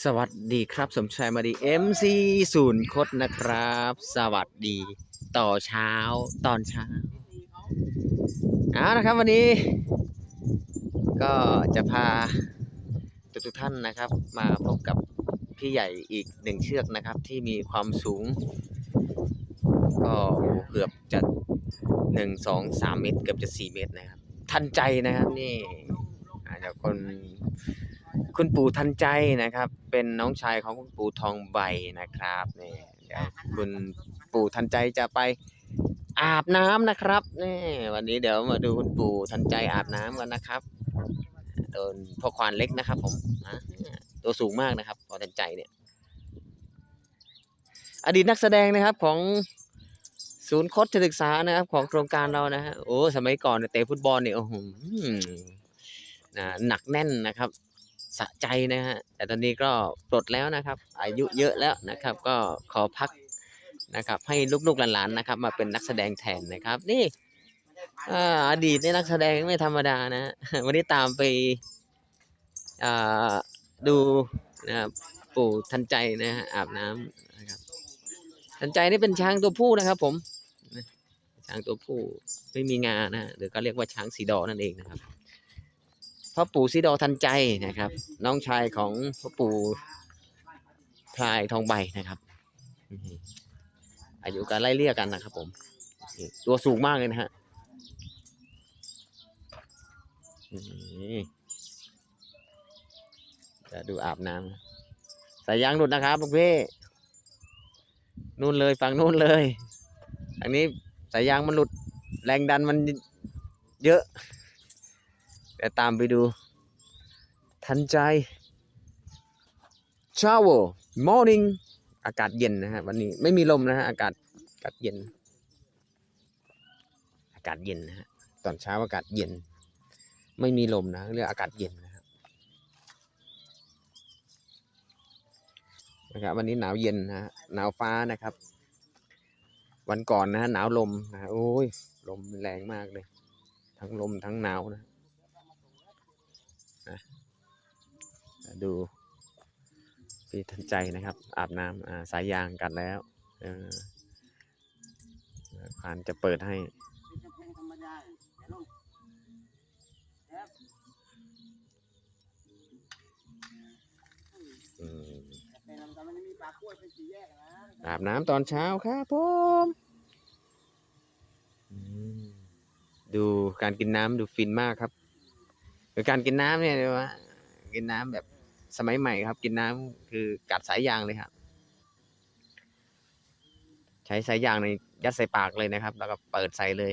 สวัสดีครับ สมชายมาดี MC ศูนย์คดนะครับ สวัสดีต่อเช้าตอนเช้าเอานะครับวันนี้ ก็จะพาทุกทุกท่านนะครับ มาพบกับพี่ใหญ่อีกหนึ่งเชือกนะครับ ที่มีความสูง ก็เกือบจะหนึ่งสองสามเมตร เกือบจะสี่เมตรนะครับ ทันใจนะครับนี่อาจจะคน คุณปู่ทันใจนะครับ เป็นน้องชายของคุณปู่ทองใบนะครับนี่เดี๋ยวคุณปู่ทันใจจะไปอาบน้ำนะครับนี่วันนี้เดี๋ยวมาดูคุณปู่ทันใจอาบน้ำกันนะครับโดนพ่อควานเล็กนะครับ ผมนะตัวสูงมากนะครับพอทันใจเนี่ย อดีตนักแสดงนะครับของศูนย์คชศึกษานะครับ ของโครงการเรานะฮะโอ้สมัยก่อนเนี่ยเตะฟุตบอลเนี่ยโอ้โหนะหนักแน่นนะครับ สะใจนะฮะแต่ตอนนี้ก็ปลดแล้วนะครับ อายุเยอะแล้วนะครับ ก็ขอพักนะครับ ให้ลูกๆหลานๆนะครับ มาเป็นนักแสดงแทนนะครับ นี่อดีตนี่นักแสดงไม่ธรรมดานะวันนี้ตามไปดูนะครับปู่ทันใจนะฮะอาบน้ำนะครับ ทันใจนี่เป็นช้างตัวผู้นะครับ ผมช้างตัวผู้ไม่มีงานะหรือก็เรียกว่าช้างสีดอนั่นเองนะครับ พ่อปู่ซีดอทันใจนะครับ น้องชายของพ่อปู่พลายทองใบนะครับอืมอายุการไล่เลี่ยกันนะครับ ผม ตัวสูงมากเลยนะฮะจะดูอาบน้ำสายยางหลุดนะครับลูกพี่นู่นเลยฝั่งนู่นเลยอันนี้สายยางมันหลุดแรงดันมันเยอะ เดี๋ยวตามไปดู ทันใจ shower morning อากาศเย็นนะฮะวันนี้ไม่มีลมนะฮะอากาศอากาศเย็น อากาศเย็นนะฮะตอนเช้าอากาศเย็น ไม่มีลมนะเรียกอากาศเย็นนะครับนะครับวันนี้หนาวเย็นนะฮะหนาวฟ้านะครับ วันก่อนนะฮะหนาวลมนะโอ้ยลมแรงมากเลย ทั้งลมทั้งหนาวนะ ดูพี่ทันใจนะครับ อาบน้ำสายยางกัดแล้วควานจะเปิดให้อืมอาบน้ำตอนเช้าครับผมดูการกินน้ำดูฟินมากครับคือการกินน้ำเนี่ยเรียว่ากินน้ำแบบ สมัยใหม่ครับ กินน้ำคือกัดสายยางเลยครับ ใช้สายยางในยัดใส่ปากเลยนะครับ แล้วก็เปิดใส่เลย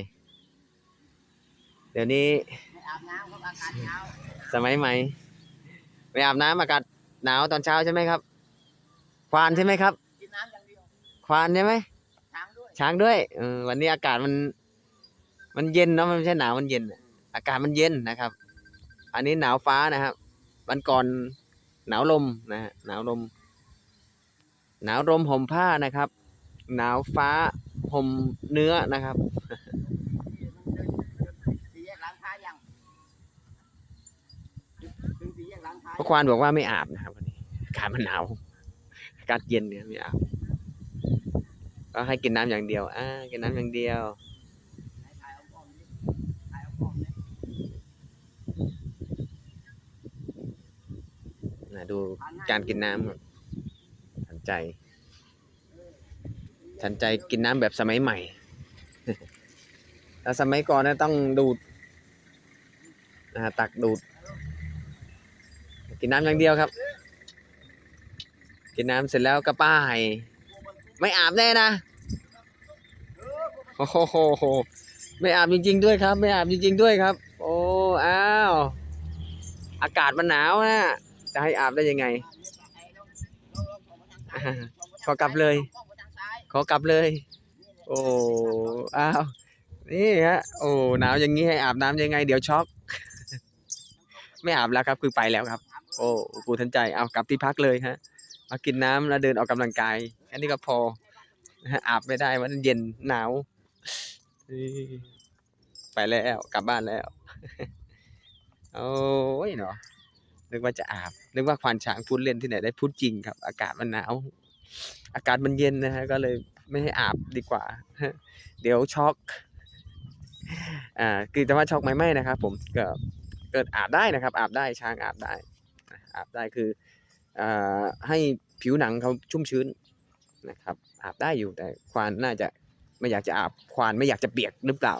เดี๋ยวนี้ไม่อาบน้ำครับอากาศหนาวสมัยใหม่ไม่อาบน้ำอากาศหนาวตอนเช้าใช่ไหมครับ ควานใช่ไหมครับกินน้ำอย่างเดียวควานใช่ไหมช้างด้วยช้างด้วยเออวันนี้อากาศมัน มันเย็นเนาะมันไม่ใช่หนาวมันเย็น อากาศมันเย็นนะครับ อันนี้หนาวฟ้านะครับ วันก่อน หนาวลมนะฮะหนาวลม หนาวลมห่มผ้านะครับ หนาวฟ้าห่มเนื้อนะครับสี่แยกร้านค้ายังถึงสี่แยกร้านค้าพระควานบอกว่าไม่อาบนะครับวันนี้อากาศมันหนาวอากาศเย็นเนี่ยไม่อาบก็ให้กินน้ำอย่างเดียวอ่ากินน้ำอย่างเดียว ถ่ายเอากล้องนี้ถ่ายเอากล้องนี้ นะ ดูการกินน้ำครับทันใจ ทันใจกินน้ำแบบสมัยใหม่ แล้วสมัยก่อนเนะต้องดูดนะฮะตักดูด กินน้ำอย่างเดียวครับ กินน้ำเสร็จแล้วก็ป้าย ไม่อาบแน่นะโอ้โหไม่อาบจริง ๆ ด้วยครับ ไม่อาบจริง ๆ ด้วยครับ โอ้อ้าวอากาศมันหนาวนะ จะให้อาบได้ยังไง ขอกลับเลย ขอกลับเลย โอ้อ้าวนี่ฮะโอ้หนาวอย่างนี้ให้อาบน้ำยังไง เดี๋ยวช็อก ไม่อาบแล้วครับ คือไปแล้วครับ โอ้ปู่ทันใจเอากลับที่พักเลยฮะมากินน้ำแล้วเดินออกกำลังกายแค่นี้ก็พอนะฮะอาบไม่ได้วันนเย็นหนาวนี่ไปแล้วกลับบ้านแล้ว โอ้ยเนาะ นึกว่าจะอาบนึกว่าควานช้างพูดเล่นที่ไหนได้พูดจริงครับ อากาศมันหนาว อากาศมันเย็นนะฮะก็เลยไม่ให้อาบดีกว่า เดี๋ยวช็อกอ่าคือแต่ว่าช็อกไหมไม่นะครับ ผมก็เกิดอาบได้นะครับ อาบได้ช้างอาบได้ อาบได้คืออ่าให้ผิวหนังเขาชุ่มชื้นนะครับ อาบได้อยู่แต่ควานน่าจะไม่อยากจะอาบควานไม่อยากจะเปียกหรือเปล่า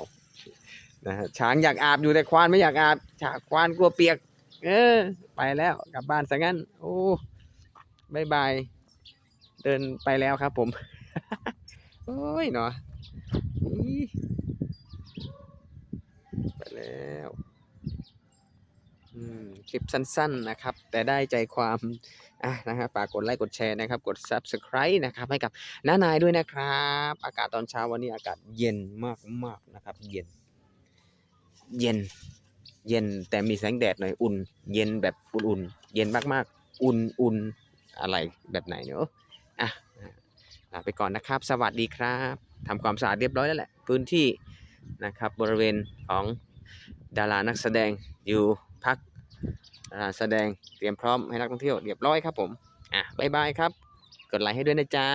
นะฮะช้างอยากอาบอยู่แต่ควานไม่อยากอาบช้างควานกลัวเปียก เออ ไปแล้วกลับบ้านซะงั้น โอ้บายบาย เดินไปแล้วครับผม โอ้ยเนาะอีไปแล้วคลิปสั้นๆนะครับ แต่ได้ใจความอะนะครับฝากกดไลค์กดแชร์นะครับ กด Subscribe นะครับ ให้กับน้านายด้วยนะครับ อากาศตอนเช้าวันนี้อากาศเย็นมากๆนะครับ เย็น เย็น เย็นแต่มีแสงแดดหน่อยอุ่น เย็นแบบอุ่นๆเย็นมากๆ อุ่นๆอะไรแบบไหนเนอะอะลาไปก่อนนะครับ สวัสดีครับทำความสะอาดเรียบร้อยแล้วแหละพื้นที่นะครับบริเวณของดารานักแสดงอยู่พักดาราแสดงเตรียมพร้อมให้นักท่องเที่ยวเรียบร้อยครับผมอะบายบายครับ กดไลค์ให้ด้วยนะจ๊ะ